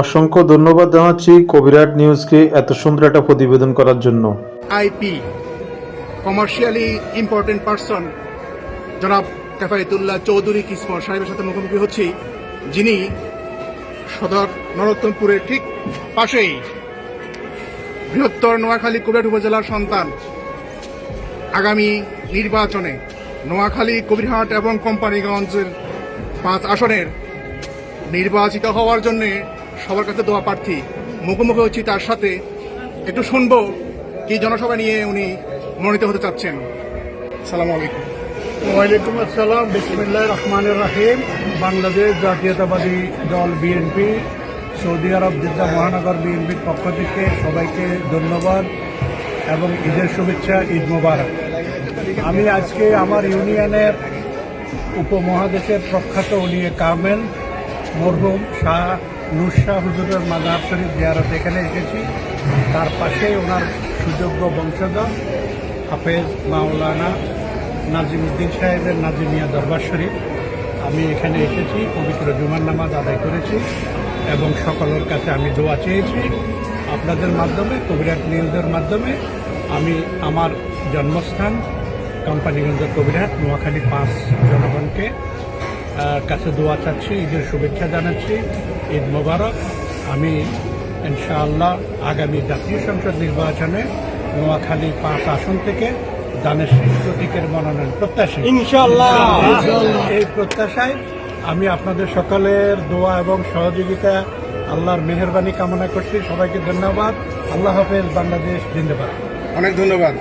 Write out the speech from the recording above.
অসংখ্য ধন্যবাদ জানাচ্ছি কবিরাট নিউজকে এত সুন্দর একটা প্রতিবেদন করার জন্য। আইপি কমার্শিয়ালি ইম্পর্টেন্ট পারসন জনাব কেফায়েতুল্লাহ চৌধুরী কিসমর সাহেবের সাথে মুখোমুখি হচ্ছি, যিনি সদর নরোত্তমপুরের ঠিক পাশেই বৃহত্তর নোয়াখালী কুবেট উপজেলার সন্তান। আগামী নির্বাচনে নোয়াখালী, কবিরহাট এবং কোম্পানিগঞ্জের পাঁচ আসনের নির্বাচিত হওয়ার জন্য সবার কাছে দোয়া প্রার্থী। মুখোমুখি হচ্ছি তার সাথে। একটু শুনব কি জনসভা নিয়ে উনি মনোনীত হতে চাচ্ছেন। সালাম আলাইকুম। ওয়ালাইকুম আসসালাম। বিসমিল্লাহ রহমান রাহিম। বাংলাদেশ জাতীয়তাবাদী দল বিএনপি সৌদি আরব জেদ্দা মহানগর বিএনপির পক্ষ থেকে সবাইকে ধন্যবাদ এবং ঈদের শুভেচ্ছা, ঈদ মোবারক। আমি আজকে আমার ইউনিয়নের উপমহাদেশের প্রখ্যাত উলিয়ে কামেল মরহুম শাহ নুরশাহ হুজুরের মাজার শরীফ জিয়ারত এখানে এসেছি। তার পাশে ওনার সুযোগ্য বংশধর হাফেজ মাওলানা নাজিমুদ্দিন সাহেবের নাজিমিয়া দরবার শরীফ। আমি এখানে এসেছি, পবিত্র জুমার নামাজ আদায় করেছি এবং সকলের কাছে আমি দোয়া চেয়েছি। আপনাদের মাধ্যমে, কবিরাট নিউজের মাধ্যমে আমি আমার জন্মস্থান কোম্পানিগঞ্জ কবিরহাট নোয়াখালী পাঁচ জনগণকে কাছে দোয়া চাচ্ছি ঈদের শুভেচ্ছা জানাচ্ছি ঈদ মোবারক। আমি ইনশাআল্লাহ আগামী জাতীয় সংসদ নির্বাচনে নোয়াখালী পাঁচ আসন থেকে দানের শীষ প্রতীকের মনোনয়ন প্রত্যাশী। ইনশাআল্লাহ। এই প্রত্যাশায় আমি আপনাদের সকলের দোয়া এবং সহযোগিতা আল্লাহর মেহরবানি কামনা করছি। সবাইকে ধন্যবাদ। আল্লাহ হাফেজ বাংলাদেশ জিন্দাবাদ। অনেক ধন্যবাদ।